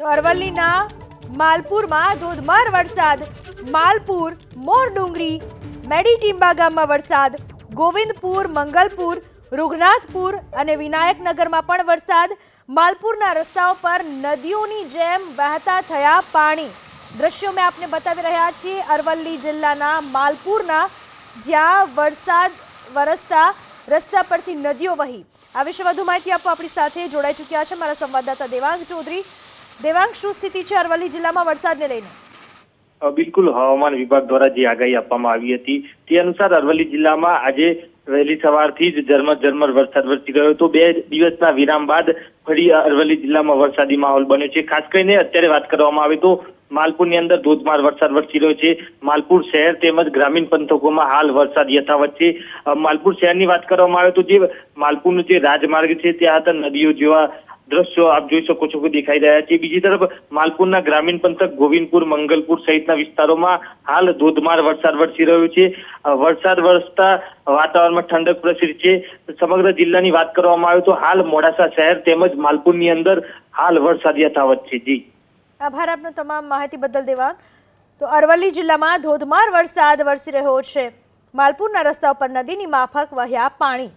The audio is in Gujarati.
તો અરવલ્લીના માલપુરમાં ધોધમાર વરસાદ. માલપુર મોરડુંગરી મેડીટીંબા ગામમાં વરસાદ. ગોવિંદપુર, મંગલપુર, રૂગનાથપુર અને વિનાયકનગરમાં પણ વરસાદ. માલપુરના રસ્તાઓ પર નદીઓની જેમ વહેતા થયા પાણી. દ્રશ્યો મેં આપને બતાવી રહ્યા છીએ. અરવલ્લી જિલ્લાના માલપુરના જ્યાં વરસાદ વરસતા રસ્તા પરથી નદીઓ વહી. આ વિશે વધુ માહિતી આપવા આપણી સાથે જોડાઈ ચૂક્યા છે મારા સંવાદદાતા દેવાંગ ચૌધરી. દેવાંગ શું સ્થિતિ છે અરવલ્લી જિલ્લામાં વરસાદને લઈને? બિલકુલ. હવામાન વિભાગ દ્વારા જે આગાહી આપવામાં આવી હતી, તે અનુસાર અરવલ્લી જિલ્લામાં આજે વહેલી સવારથી જ ઝરમર ઝરમર વરસાદ વરસી ગયો હતો. બે દિવસના વિરામ બાદ ફરી અરવલ્લી જિલ્લામાં વરસાદી માહોલ બન્યો છે. ખાસ કરીને અત્યારે વાત કરવામાં આવે તો માલપુરની અંદર ધોધમાર વરસાદ વરસી રહ્યો છે. માલપુર શહેર તેમજ ગ્રામીણ પંથકોમાં હાલ વરસાદ યથાવત છે. માલપુર શહેરની વાત કરવામાં આવે તો જે માલપુરનો જે રાજમાર્ગ છે, ત્યાં હતા નદીઓ જેવા દ્રશ્યો આપ જોઈ શકો છો કે દેખાઈ રહ્યા છે. બીજી તરફ માલપુરના ગ્રામીણ પંથક ગોવિંદપુર, મંગલપુર સહિતના વિસ્તારોમાં હાલ ધોધમાર વરસાદ વરસી રહ્યો છે. વરસાદ વરસતા વાતાવરણમાં ઠંડક પ્રસરી છે. સમગ્ર જિલ્લાની વાત કરવામાં આવે તો હાલ મોડાસા શહેર તેમજ માલપુરની અંદર હાલ વરસાદ યથાવત છે. જી. આભાર આપનો તમામ માહિતી બદલ દેવાંગ તો અરવલ્લી જિલ્લામાં ધોધમાર વરસાદ વરસી રહ્યો છે. માલપુરના રસ્તા ઉપર નદીની માફક વહ્યા પાણી.